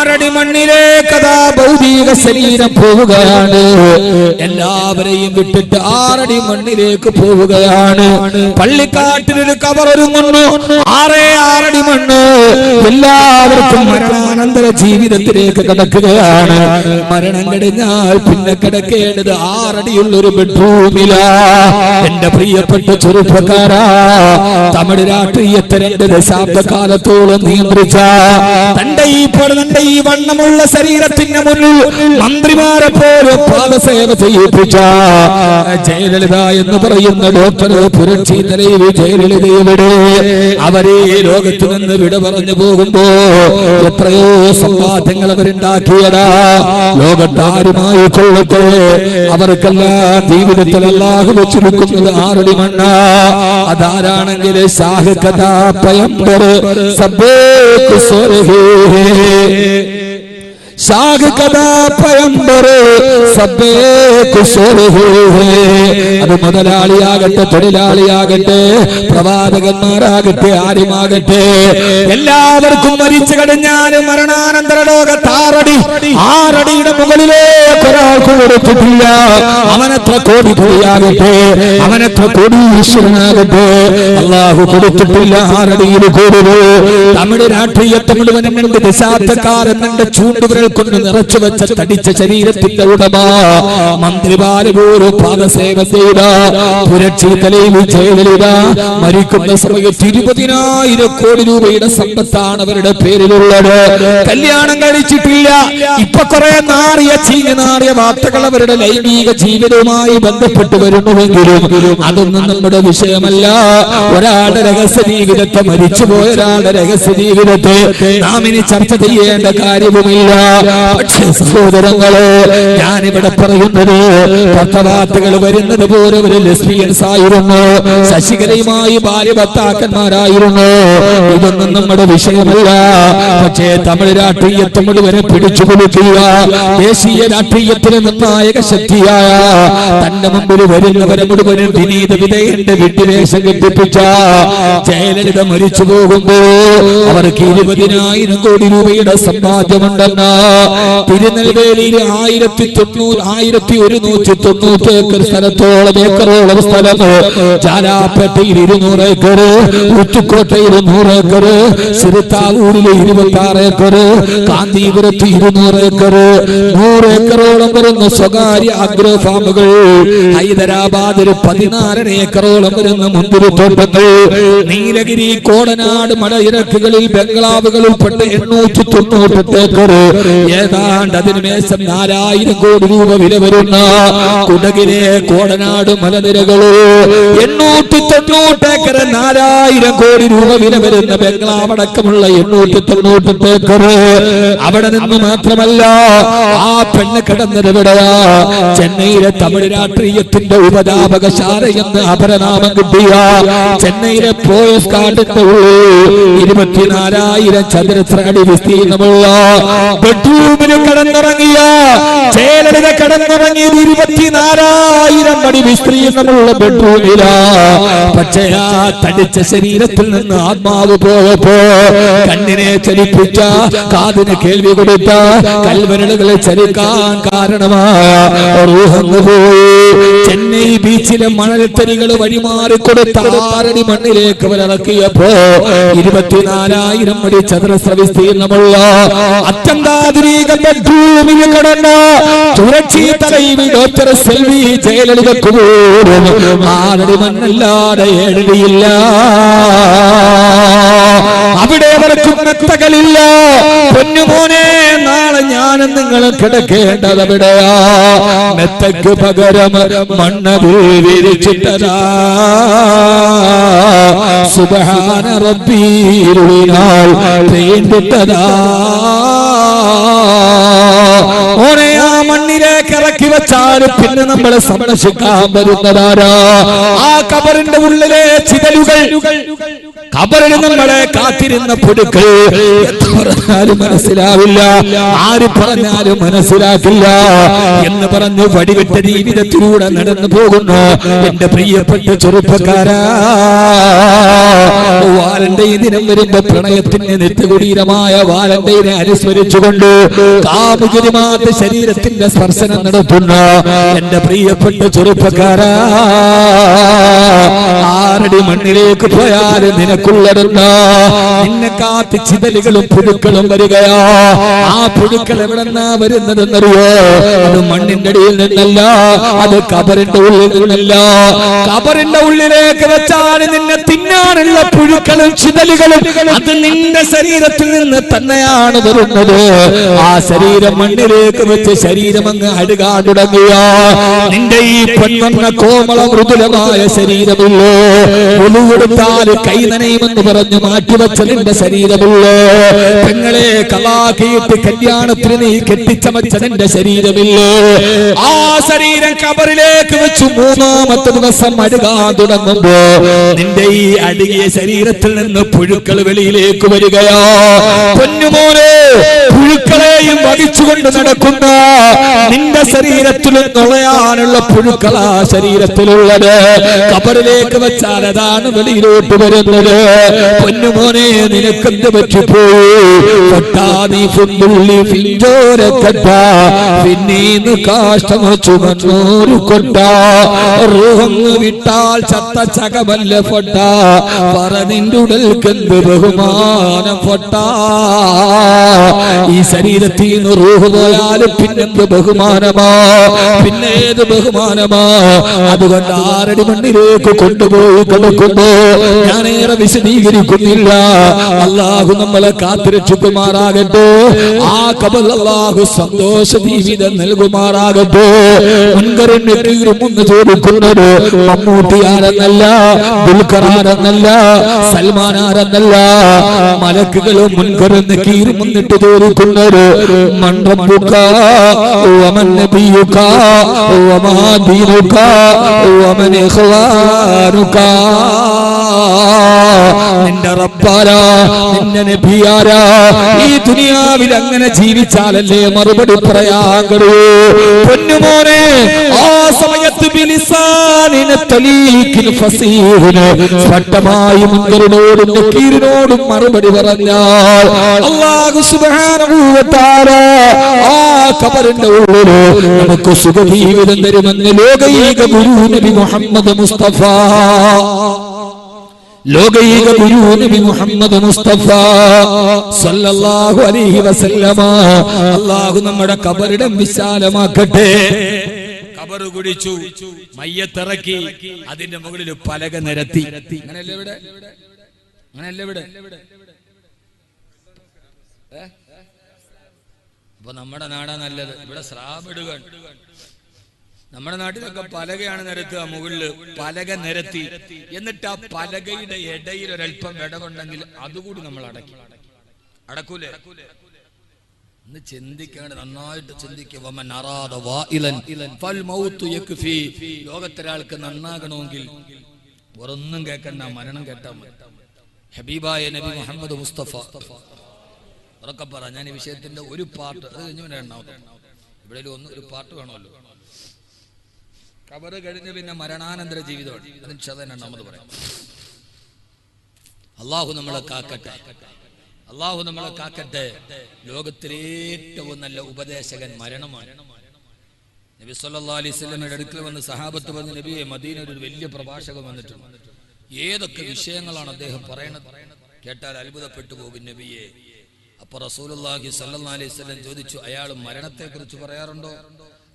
ആറടി മണ്ണിലേക്കതാ ഭൗതിക ശരീരം പോവുകയാണ്. എല്ലാവരെയും വിട്ടിട്ട് ആറടി മണ്ണിലേക്ക് പോവുകയാണ്. പള്ളിക്കാട്ടിലൊരു കവർ ഒരുങ്ങുന്നു. ആറേ ആറടി മണ്ണ് എല്ലാവർക്കും മരണാനന്തര ജീവിതത്തിലേക്ക് കിടക്കുകയാണ്. മരണം കഴിഞ്ഞാൽ പിന്നെ കിടക്കേണ്ടത് ആറടിയുള്ളൊരു ബെഡ്റൂമില. എന്റെ പ്രിയപ്പെട്ട ചെറുപ്പക്കാരാ തമിഴ് രാഷ്ട്രീയത്തെ രണ്ട് ദശാബ്ദകാലത്തോളം നിയന്ത്രിച്ച. തന്റെ ഈ തന്റെ ഈ വണ്ണമുള്ള ശരീരത്തിന് മുന്നിൽ മന്ത്രിമാരെ പോലെ പാദസേവ ചെയ്യിപ്പിച്ച ജയലളിത എന്ന് പറയുന്ന ഡോക്ടർ പുരക്ഷി തലയിൽ ജയലളിതയുടെ അവരെ ലോകത്ത് നിന്ന് വിട പറഞ്ഞു പോകുമ്പോ എത്രയോ സമ്പാദ്യങ്ങൾ അവരുണ്ടാക്കിയതാ. ലോകത്താരുമായി കൊള്ളട്ടെ. അവർക്കെല്ലാം ജീവിതത്തിൽ അല്ലാഹു വെച്ചിരിക്കുന്നത് ആറടി മണ്ണ. അതാരാണെങ്കിൽ ഷാഹ് കഥാ പയമ്പർ സബേക്ക് സ്വർഹേ शाग कदा പയമ്പർ സബ്ബേ കുശോരഹേ അത് മുതലാളിയാകട്ടെ തൊഴിലാളിയാകട്ടെ പ്രവാചകന്മാരാകട്ടെ ആരുമാകട്ടെ എല്ലാവർക്കും മരിച്ചു കഴിഞ്ഞാൽ മരണാനന്തര ലോകത്ത് ആറടി ആറടിയുടെ മുകളിലേക്ക് ഒരാൾക്ക് കൊടുത്തിട്ടില്ല അവനത്ര കോടി പോയാകട്ടെ അവനത്ര കോടീശ്വരനാകട്ടെ അള്ളാഹു കൊടുത്തിട്ടില്ല ആറടിയിൽ കൂടുതൽ തമിഴ് രാഷ്ട്രീയത്തെ മുഴുവനും രണ്ട് ദശാബ്ദക്കാരൻ രണ്ട് ചൂണ്ടുവിരൽ കൊണ്ട് നിറച്ചു വെച്ച തടിച്ച ശരീരത്തിന്റെ ഉടമ മന്ത്രിമാര് പാദസേവ ചെയ്ത പുരക്ഷി തലയിൽ ജയലളിത മരിക്കുന്ന സമയത്ത് ഇരുപതിനായിരം കോടി രൂപയുടെ സമ്പത്താണ് അവരുടെ പേരിലുള്ളത്. കല്യാണം കഴിച്ചിട്ടില്ല. ഇപ്പൊ കുറെ നാറിയ ചീഞ്ഞ നാറിയ വാർത്തകൾ അവരുടെ ലൈംഗിക ജീവിതവുമായി ബന്ധപ്പെട്ട് വരുന്നുവെങ്കിലും അതൊന്നും നമ്മുടെ വിഷയമല്ല. ഒരാളുടെ രഹസ്യ ജീവിതത്തെ മരിച്ചുപോയ ഒരാളുടെ രഹസ്യ ജീവിതത്തെ നാം ഇനി ചർച്ച ചെയ്യേണ്ട കാര്യവുമില്ല. പക്ഷേ സഹോദരങ്ങളെ ഞാനിവിടെ പറയുന്നത് പത്രവാർത്തകൾ വരുന്നത് പോലെ ഒരു ലെസ്ബിയൻസ് ആയിരുന്നു ശശികലയുമായി ഭാര്യ ഭർത്താക്കന്മാരായിരുന്നു. ഇതൊന്നും നമ്മുടെ വിഷയമല്ല. പക്ഷേ തമിഴ് രാഷ്ട്രീയത്തെ മുഴുവനെ പിടിച്ചു കൊടുക്കുക ദേശീയ രാഷ്ട്രീയത്തിന് നിർണായക ശക്തിയായ തന്റെ മുമ്പിൽ വരുന്നവരെ മുഴുവനും വിനീത വിധേയന്റെ വിട്ടുവേഷം കെട്ടിപ്പിച്ച ജയലളിത മരിച്ചു പോകുമ്പോ അവർക്ക് ഇരുപതിനായിരം കോടി രൂപയുടെ സമ്പാദ്യമുണ്ടെന്ന തിരുനെൽവേലിയിൽ ആയിരത്തി തൊണ്ണൂറ് ആയിരത്തി ഒരുന്നൂറ്റി തൊണ്ണൂറ്റി ഏക്കർ സ്ഥലത്തോളം ഏക്കറോളം സ്ഥലം ചാലാപ്പേട്ടയിൽ ഇരുന്നൂറ് ഏക്കർ ഉത്തുക്കോട്ടയിൽ നൂറ് ഏക്കർ സിരുത്താവൂരിൽ ഇരുപത്തി ആറ് ഏക്കർ കാന്തിപുരത്ത് ഇരുന്നൂറ് ഏക്കർ നൂറ് ഏക്കറോളം വരുന്ന സ്വകാര്യ അഗ്രോ ഫാമുകൾ. ഹൈദരാബാദിൽ പതിനാലര ഏക്കറോളം വരുന്ന മുന്തിരിത്തോട്ടങ്ങൾ നീലഗിരി കോടനാട് മലയിറക്കുകളിൽ ബംഗ്ലാവുകൾ ഉൾപ്പെട്ട് എണ്ണൂറ്റി തൊണ്ണൂറ്റെട്ട് ഏക്കർ ഏതാണ്ട് അതിന് മേശം നാലായിരം കോടി രൂപ വില വരുന്ന കുടകിലെ കോടനാട് മലനിരകളോ എണ്ണൂറ്റി തൊണ്ണൂറ് ഏക്കർ നാലായിരം കോടി രൂപ വില വരുന്ന ബംഗ്ലാവ് അടക്കമുള്ള എണ്ണൂറ്റി തൊണ്ണൂറ്റേക്കർ അവിടെ നിന്ന് മാത്രമല്ല ആ പെണ്ണ് കിടന്നത് ചെന്നൈയിലെ തമിഴ് രാഷ്ട്രീയത്തിന്റെ ഉപതാപകശാല എന്ന് അപരനാമം കിട്ടിയ ചെന്നൈയിലെ പോയസ് കാട്ടിന്റെ ഉള്ളിൽ ഇരുപത്തിനാലായിരം ചതുരശ്ര അടി വിസ്തീർണമുള്ള ബെഡ്റൂമിൽ കടന്നിറങ്ങിയ ചേലളിത കടന്നിറങ്ങിയത് ഇരുപത്തിനാലായിരം അടി വിസ്തീർണമുള്ള ബെഡ്റൂമില. പക്ഷേ ആ തടിച്ച ശരീരത്തിൽ നിന്ന് ആത്മാവ് പോയപ്പോ കണ്ണിനെ ചലിപ്പിച്ച കാതിന് കേൾവി കൊടുത്ത കൽവരളുകളെ ചലിക്കാൻ കാരണമായ ചെന്നൈ ബീച്ചിലെ മണൽത്തരികൾ വഴിമാറി കൊടുത്ത ആറടി മണ്ണിലേക്ക് അവരിറക്കിയപ്പോ ഇരുപത്തിനാലായിരം അടി ചതുരശ്ര വിസ്തീർണമുള്ള അത്യന്താധുനിക ബെഡ്റൂമിൽ കടന്ന സുരക്ഷിതലൈവി ഡോക്ടർ സെൽവി ജയലളിതക്ക് പോലും ആറടി മണ്ണല്ലാതെ ഏഴടിയില്ല. അവിടെ അവർക്ക് മെത്തകളില്ല. പൊന്നുമോനെ നാളെ ഞാനും നിങ്ങൾ കിടക്കേണ്ടത് അവിടെയാ. മെത്തക്ക് പകരം മണ്ണ് വിരിച്ചിട്ടതാ. സുബഹാന റബ്ബീരുളിനാൽ പെയിന്റിട്ടതാ ഇറക്കി വെച്ചാൽ പിന്നെ നമ്മളെ സംരക്ഷിക്കാൻ വരുന്നതാരാ? ആ കബറിന്റെ ഉള്ളിലെ ചിതലുകൾ. കബറിൽ നമ്മളെ കാത്തിരുന്ന പുടുക്കൾ പറഞ്ഞാലും മനസ്സിലാവില്ല. ആര് പറഞ്ഞാലും മനസ്സിലാക്കില്ല എന്ന് പറഞ്ഞ് വടിവിട്ട ജീവിതത്തിലൂടെ നടന്നു പോകുന്നു എന്റെ പ്രിയപ്പെട്ട ചെറുപ്പക്കാരാ. വാലന്റെ ദിനം വരുമ്പോ പ്രണയത്തിന്റെ നിത്യകുടീരമായ വാലന്റൈനെ അനുസ്മരിച്ചുകൊണ്ട് കാമുകിരിമാത്ത ശരീരത്തിന്റെ സ്പർശനം നടത്തുന്ന എന്റെ പ്രിയപ്പെട്ട ചെറുപ്പക്കാരാ. ആറടി മണ്ണിലേക്ക് പോയാലും നിനക്കുള്ളടുന്ന നിന്നെ കാത്ത് ചിതലുകളും പുഴുക്കളും വരികയാ. ആ പുഴുക്കൾ എവിടെന്നാ വരുന്നതെന്നറിയോ? അത് മണ്ണിന്റെ അടിയിൽ നിന്നല്ല അത് കബറിന്റെ ഉള്ളിൽ നിന്നല്ല. കബറിന്റെ ഉള്ളിലേക്ക് വെച്ചാൽ നിന്നെ തിന്നാനുള്ള പുഴുക്കളും ചിതലുകളും അത് നിന്റെ ശരീരത്തിൽ നിന്ന് തന്നെയാണ് വരുന്നത്. ആ ശരീരം മണ്ണിലേക്ക് വെച്ച് ശരീരം അങ്ങ് അടുകാൻ തുടങ്ങിയ. നിന്റെ ഈ പെണ്ണ കോമള മൃദുലമായ ശരീരമുള്ളോ. ഒലുകൊടുത്താൽ കൈ നനയുമെന്ന് പറഞ്ഞു മാറ്റിവെച്ച നിന്റെ ശരീരമുള്ളോ. പെങ്ങളെ കലാക്കിയിട്ട് കല്യാണത്തിന് നീ കെട്ടിച്ചമച്ച നിന്റെ ശരീരമില്ലേ? ആ ശരീരം കബറിലേക്ക് വെച്ചു മൂന്നാമത്തെ ദിവസം അടുകാൻ തുടങ്ങുമ്പോ നിന്റെ ഈ അഴുകിയ ശരീരത്തിൽ നിന്ന് പുഴുക്കൾ വെളിയിലേക്ക് വരികയോ. പൊന്നുമോനെ പുഴുക്കളെയും വഹിച്ചുകൊണ്ട് നടക്കുന്ന നിന്റെ ശരീരത്തിൽ നുളയാനുള്ള പുഴുക്കളാ ശരീരത്തിലുള്ളത്. കബറിലേക്ക് വെച്ചാൽ അതാണ് വെളിയിലോട്ട് വരുന്നത്. പൊന്നുമോനെ നിനക്കെന്ത് പറ്റിപ്പോയി? കൊട്ടാ നീ ഫുള്ളുള്ളി ഫിഞ്ചോരക്കട്ട പിന്നീന്ന് കാഷ്ടമ ചുമന്നൂരു കൊട്ട. റൂഹങ്ങ് വിട്ടാൽ ചത്ത ചകമല്ല പൊട്ട. പറനിന്റെ ഉടൽക്കെന്ത് ബഹുമാനം പൊട്ട ഈ ശരീരത്തിൽ നിന്ന് റൂഹ് പോയാലും പിന്നെന്ത് ബഹുമാനമാ? പിന്നെ ബഹുമാനമാ? അതുകൊണ്ട് ആരടി മണ്ണിലേക്ക് കൊണ്ടുപോയി കൊടുക്കുന്നു ഞാനേറെ വിശദീകരിക്കുന്നില്ല. അള്ളാഹു നമ്മളെ കാത്തിരക്ഷിക്കുമാറാകട്ടെ ആ കബൽ അള്ളാഹു സന്തോഷ ജീവിതം നൽകുമാറാകട്ടെ. മുൻകറിന് കീറുമെന്ന് ചോദിക്കുന്നത് മമ്മൂട്ടിയാരെന്നല്ല ദുൽഖറാരെന്നല്ല സൽമാനാരെന്നല്ല മലക്കുകളും മുൻകറിന് കീറുമെന്നിട്ട് വിട്ടു ചോദിക്കുന്നത് മണ്ഡപ്പുക്ക ഓമൻ നബിയുക്ക ഓമാദീനുക്ക ഓമൻ ഇഖ്വാനുക്ക നിന്റെ റബ്ബാരാ നിന്റെ നബിയാരാ ഈ ദുനിയാവിൽ അങ്ങനെ ജീവിച്ചാലല്ലേ മറുപടി പറയാൻ കഴിയൂ? പൊന്നുമോനെ ആ സമയത്ത് ബിലിസാനിനെ തലീക്കിൽ ഫസീഹിന് സ്പഷ്ടമായി മുൻകറിനോടും നക്കീറിനോടും മറുപടി പറഞ്ഞാൽ അല്ലാഹു സുബ്ഹാനഹു വ തആല ആ ഖബറിന്റെ ഉള്ളിൽ നമുക്ക് സുഖജീവിതം തരുമെന്ന് ലോകൈക ഗുരു നബി മുഹമ്മദ് മുസ്തഫ. ലോകൈക ഗുരു നബി മുഹമ്മദ് മുസ്തഫ സല്ലല്ലാഹു അലൈഹി വസല്ലമ. അല്ലാഹു നമ്മുടെ കബറിടം വിശാലമാക്കട്ടെ. കബറ് കുടിച്ചു മയ്യത്തിറക്കി അതിന്റെ മുകളിൽ പലക നിരത്തി. ഏ? അപ്പൊ നമ്മുടെ നാടാ നല്ലത്. ഇവിടെ സ്രാബിടുക നമ്മുടെ നാട്ടിലൊക്കെ പലകയാണ് നിരത്തുക മുകളിൽ പലക നിരത്തി. എന്നിട്ട് ആ പലകയുടെ ഇടയിൽ ഒരല്പം വിടവുണ്ടെങ്കിൽ അതുകൂടി നമ്മൾ അടക്കി അടക്കൂലേ? ഒന്ന് ചിന്തിക്കാണ്ട് നന്നായിട്ട് ചിന്തിക്കുക ലോകത്തൊരാൾക്ക് നന്നാകണമെങ്കിൽ ഒന്നും കേൾക്കണ്ട മരണം കേട്ടാൽ മതി. ഹബീബായ നബി മുഹമ്മദ് മുസ്തഫ. ഉറക്കെ പറ. ഞാൻ ഈ വിഷയത്തിന്റെ ഒരു പാർട്ട് അത് കഴിഞ്ഞു ഇവിടെ ഒന്ന് ഒരു പാർട്ട് വേണമല്ലോ. കബറ് കഴിഞ്ഞ് പിന്നെ മരണാനന്തര ജീവിതമാണ്. അതിന് നമ്മൾ പറയാം. അള്ളാഹു നമ്മളെ കാക്കട്ടെ. അള്ളാഹു നമ്മളെ കാക്കട്ടെ. ലോകത്തിലെ ഏറ്റവും നല്ല ഉപദേശകൻ മരണമാണ്. നബി സല്ലാ അലൈഹി വസല്ലമയുടെ അടുക്കൽ വന്ന് സഹാബത്ത് വന്ന് നബിയെ മദീന ഒരു വലിയ പ്രഭാഷകൻ വന്നിട്ടുണ്ട്. ഏതൊക്കെ വിഷയങ്ങളാണ് അദ്ദേഹം പറയണത്? കേട്ടാൽ അത്ഭുതപ്പെട്ടു പോകും നബിയെ. അപ്പൊ റസൂലുള്ളാഹി സല്ലാ അലൈഹി വസല്ലം ചോദിച്ചു അയാൾ മരണത്തെ കുറിച്ച് പറയാറുണ്ടോ?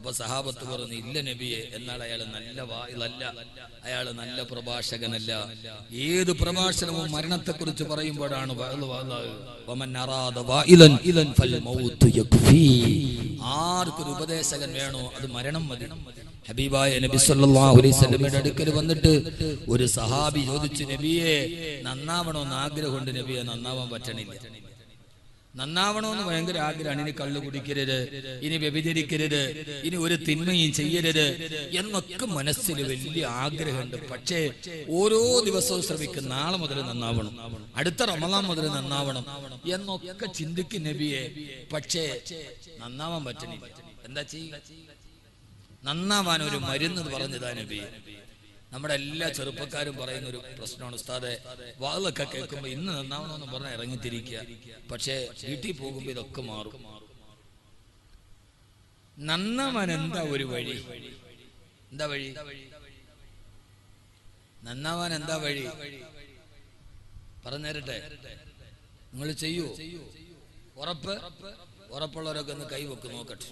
അപ്പൊ സഹാബത്ത് പറഞ്ഞു ഇല്ല നബിയെ എന്നാൽ അയാൾ നല്ല വായിലല്ല അയാൾ നല്ല പ്രഭാഷകനല്ല. ഏത് പ്രഭാഷണവും മരണത്തെ കുറിച്ച് പറയുമ്പോഴാണ്. ആർക്കൊരു ഉപദേശകൻ വേണോ അത് മരണം മതി. ഹബീബായ നബി സല്ലല്ലാഹു അലൈഹി അടുക്കൽ വന്നിട്ട് ഒരു സഹാബി ചോദിച്ചു നബിയെ നന്നാവണമെന്ന് ആഗ്രഹമുണ്ട് നബിയെ നന്നാവാൻ പറ്റണില്ല. നന്നാവണമെന്ന് ഭയങ്കര ആഗ്രഹമാണ്. ഇനി കള്ളു കുടിക്കരുത് ഇനി വ്യഭിചരിക്കരുത് ഇനി ഒരു തിന്മയും ചെയ്യരുത് എന്നൊക്കെ മനസ്സിൽ വലിയ ആഗ്രഹമുണ്ട്. പക്ഷേ ഓരോ ദിവസവും ശ്രമിക്കും നാളെ മുതൽ നന്നാവണം അടുത്ത റമദാൻ മുതൽ നന്നാവണം എന്നൊക്കെ ചിന്തിക്കും നബിയെ. പക്ഷേ നന്നാവാൻ പറ്റണില്ല. എന്താ ചെയ്യുക നന്നാവാൻ ഒരു മരുന്ന് പറഞ്ഞതാ നബിയെ. നമ്മുടെ എല്ലാ ചെറുപ്പക്കാരും പറയുന്ന ഒരു പ്രശ്നമാണ് ഉസ്താദെ വാളൊക്കെ കേൾക്കുമ്പോ ഇന്ന് നന്നാവണമെന്ന് പറഞ്ഞാൽ ഇറങ്ങിത്തിരിക്കുക. പക്ഷേ വീട്ടിൽ പോകുമ്പോ ഇതൊക്കെ മാറും. നന്നാവാൻ എന്താ ഒരു വഴി? എന്താ വഴി? നന്നാവാൻ എന്താ വഴി? പറഞ്ഞേരട്ടെ. നിങ്ങൾ ചെയ്യൂ? ഉറപ്പ്? ഉറപ്പുള്ളവരൊക്കെ ഒന്ന് കൈവെക്ക് നോക്കട്ടെ.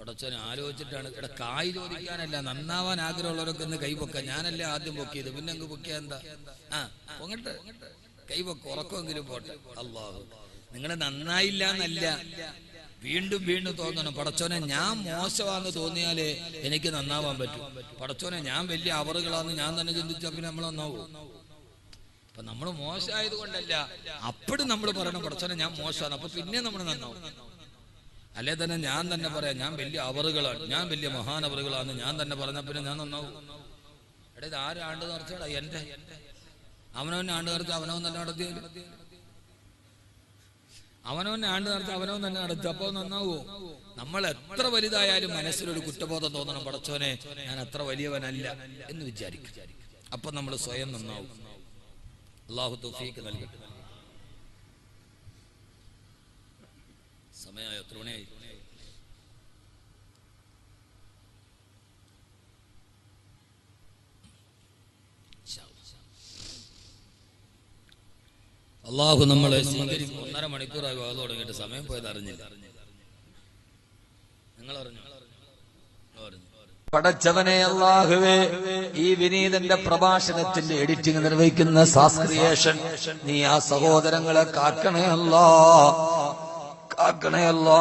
പടച്ചോനെ ആലോചിച്ചിട്ടാണ്. ഇവിടെ കായ് ചോദിക്കാനല്ല നന്നാവാൻ ആഗ്രഹമുള്ളവരൊക്കെ ഒന്ന് പൊക്ക ഞാനല്ലേ ആദ്യം പൊക്കിയത്? പിന്നെ അങ്ങ് പൊക്കിയ എന്താ? ആ പൊങ്ങട്ട്. കൈപൊക്ക ഉറക്കമെങ്കിലും പോട്ടെ. അള്ളാഹു നിങ്ങൾ നന്നായില്ല എന്നല്ല വീണ്ടും വീണ്ടും തോന്നണം. പടച്ചോനെ ഞാൻ മോശമാന്ന് തോന്നിയാലേ എനിക്ക് നന്നാവാൻ പറ്റും. പടച്ചോനെ ഞാൻ വലിയ അവറുകളാന്ന് ഞാൻ തന്നെ ചിന്തിച്ചാൽ പിന്നെ നമ്മൾ നന്നാവൂ. അപ്പൊ നമ്മൾ മോശമായത് കൊണ്ടല്ല. അപ്പോഴും നമ്മൾ പറയണം പടച്ചോനെ ഞാൻ മോശമാണ്. അപ്പൊ പിന്നെ നമ്മൾ നന്നാവും. അല്ലേ തന്നെ ഞാൻ തന്നെ പറയാം ഞാൻ വലിയ അവറുകളാണ് ഞാൻ വലിയ മഹാനവറുകളാണ് ഞാൻ തന്നെ പറഞ്ഞ പിന്നെ ഞാൻ നന്നാവും. എടാ ഇത് ആരാണ്ട് ആണ്ട് എന്റെ അവനവനെ ആണ്ട് നേർച്ച അവനവൻ തന്നെ നടത്തിയാലും അവനവനെ ആണ്ട് നേർച്ച അവനവൻ തന്നെ നടത്തി. അപ്പൊ നന്നാവോ? നമ്മൾ എത്ര വലുതായാലും മനസ്സിലൊരു കുറ്റബോധം തോന്നണം പടച്ചോനെ ഞാൻ അത്ര വലിയവനല്ല എന്ന് വിചാരിക്കും. അപ്പൊ നമ്മൾ സ്വയം നന്നാവും. അള്ളാഹു തൗഫീക്ക് നൽകട്ടെ. സമയമായ എത്ര മണിയായി? അള്ളാഹു നമ്മളെ സ്വീകരിക്കും. ഒന്നര മണിക്കൂറായി വാത് തുടങ്ങിയിട്ട് സമയം പോയത് അറിഞ്ഞില്ല. നിങ്ങൾ അറിഞ്ഞു നിങ്ങൾ പടച്ചവനെ അള്ളാഹുവേ ഈ വിനീതന്റെ പ്രഭാഷണത്തിന്റെ എഡിറ്റിംഗ് നിർവഹിക്കുന്ന സാസ്ക്രിയേഷൻ നീ ആ സഹോദരങ്ങളെ കാക്കണേ അല്ലാ. കാക്കണേ അല്ലാ